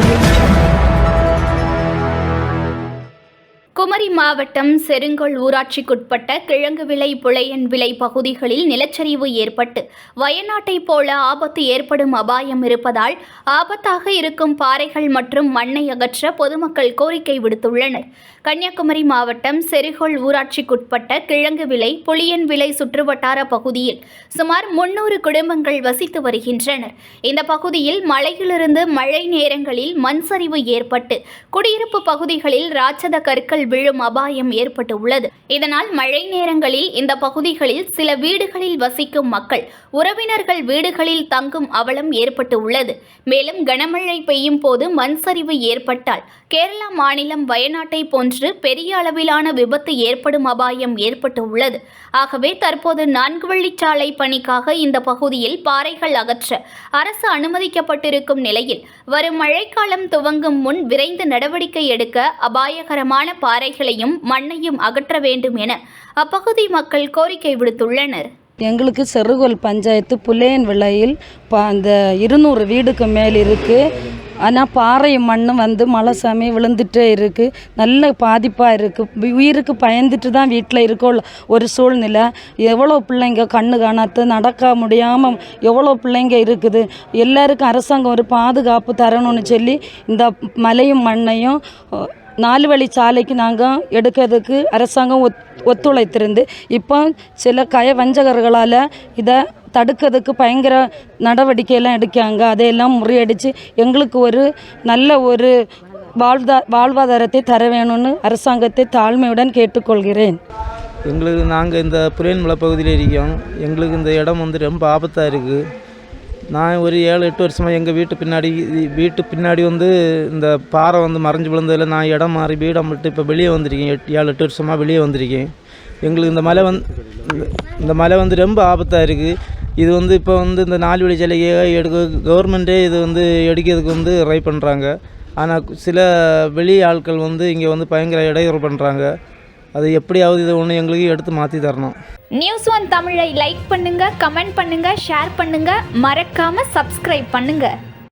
audio. Kumari மாவட்டம் செருங்கோல் ஊராட்சிக்குட்பட்ட கிழங்கு விலை புலையன் விலை பகுதிகளில் நிலச்சரிவு ஏற்பட்டு வயநாட்டைப் போல ஆபத்து ஏற்படும் அபாயம் இருப்பதால் ஆபத்தாக இருக்கும் பாறைகள் மற்றும் மண்ணை அகற்ற பொதுமக்கள் கோரிக்கை விடுத்துள்ளனர். கன்னியாகுமரி மாவட்டம் செருகோல் ஊராட்சிக்குட்பட்ட கிழங்கு விலை புளியன் விலை சுற்றுவட்டார பகுதியில் சுமார் முன்னூறு குடும்பங்கள் வசித்து வருகின்றனர். இந்த பகுதியில் மழையிலிருந்து மழை நேரங்களில் மண் சரிவு ஏற்பட்டு குடியிருப்பு பகுதிகளில் ராட்சத கற்கள் விழும் அபாயம் ஏற்பட்டு உள்ளது இதனால் மழை நேரங்களில் இந்த பகுதிகளில் சில வீடுகளில் வசிக்கும் மக்கள் உறவினர்கள் வீடுகளில் தங்கும் அவலம் ஏற்பட்டு உள்ளது மேலும் கனமழை பெய்யும் போது மண் சரிவு ஏற்பட்டால் கேரளா மாநிலம் வயநாட்டை போன்று பெரிய அளவிலான விபத்து ஏற்படும் அபாயம் ஏற்பட்டு உள்ளது ஆகவே தற்போது நான்கு வழிச்சாலை பணிக்காக இந்த பகுதியில் பாறைகள் அகற்ற அரசு அனுமதிக்கப்பட்டிருக்கும் நிலையில் வரும் மழைக்காலம் துவங்கும் முன் விரைந்து நடவடிக்கை எடுக்க அபாயகரமான பாறைகள் குப்பைகளையும் மண்ணையும் அகற்ற வேண்டும் என அப்பகுதி மக்கள் கோரிக்கை விடுத்துள்ளனர். எங்களுக்கு செருகோல் பஞ்சாயத்து புலையன் விளையில் அந்த இருநூறு வீடுக்கு மேல் இருக்குது ஆனால் பாறை மண்ணும் வந்து மழை சமயம் விழுந்துட்டே இருக்குது நல்ல பாதிப்பாக இருக்குது உயிருக்கு பயந்துட்டு தான் வீட்டில் இருக்கோ ஒரு சூழ்நிலை. எவ்வளோ பிள்ளைங்க கண்ணு காணாத்து நடக்க முடியாமல் எவ்வளோ பிள்ளைங்க இருக்குது. எல்லாருக்கும் அரசாங்கம் ஒரு பாதுகாப்பு தரணும்னு சொல்லி இந்த மலையும் மண்ணையும் நாலு வழி சாலைக்கு நாங்கள் எடுக்கிறதுக்கு அரசாங்கம் ஒத் ஒத்துழைத்திருந்து இப்போ சில கய வஞ்சகர்களால் இதை தடுக்கிறதுக்கு பயங்கர நடவடிக்கையெல்லாம் எடுக்காங்க அதையெல்லாம் முறியடித்து எங்களுக்கு ஒரு நல்ல ஒரு வாழ்தா வாழ்வாதாரத்தை தர வேணும்னு அரசாங்கத்தை தாழ்மையுடன் கேட்டுக்கொள்கிறேன். எங்களுக்கு நாங்கள் இந்த புரியன்மலை பகுதியில் இருக்கோம். எங்களுக்கு இந்த இடம் வந்து ரொம்ப ஆபத்தாக இருக்குது நான் ஒரு ஏழு எட்டு வருஷமாக எங்கள் வீட்டு பின்னாடி வீட்டு பின்னாடி வந்து இந்த பாறை வந்து மறைஞ்சு விழுந்ததில் நான் இடம் மாறி வீடம் விட்டு இப்போ வெளியே வந்திருக்கேன். எட்டு ஏழு எட்டு வருஷமாக வெளியே வந்திருக்கேன். எங்களுக்கு இந்த மலை வந்து இந்த மலை வந்து ரொம்ப ஆபத்தாக இருக்குது இது வந்து இப்போ வந்து இந்த நாலு வழி சிலையை எடுக்க கவர்மெண்ட்டே இது வந்து எடுக்கிறதுக்கு வந்து ட்ரை பண்ணுறாங்க ஆனால் சில வெளி ஆட்கள் வந்து இங்கே வந்து பயங்கர இடையூறு பண்ணுறாங்க அது எப்படியாவது இதை ஒன்று எங்களுக்கு எடுத்து மாற்றி தரணும். நியூஸ் ஒன் தமிழை லைக் பண்ணுங்க கமெண்ட் பண்ணுங்க ஷேர் பண்ணுங்க. மறக்காம சப்ஸ்கிரைப் பண்ணுங்க.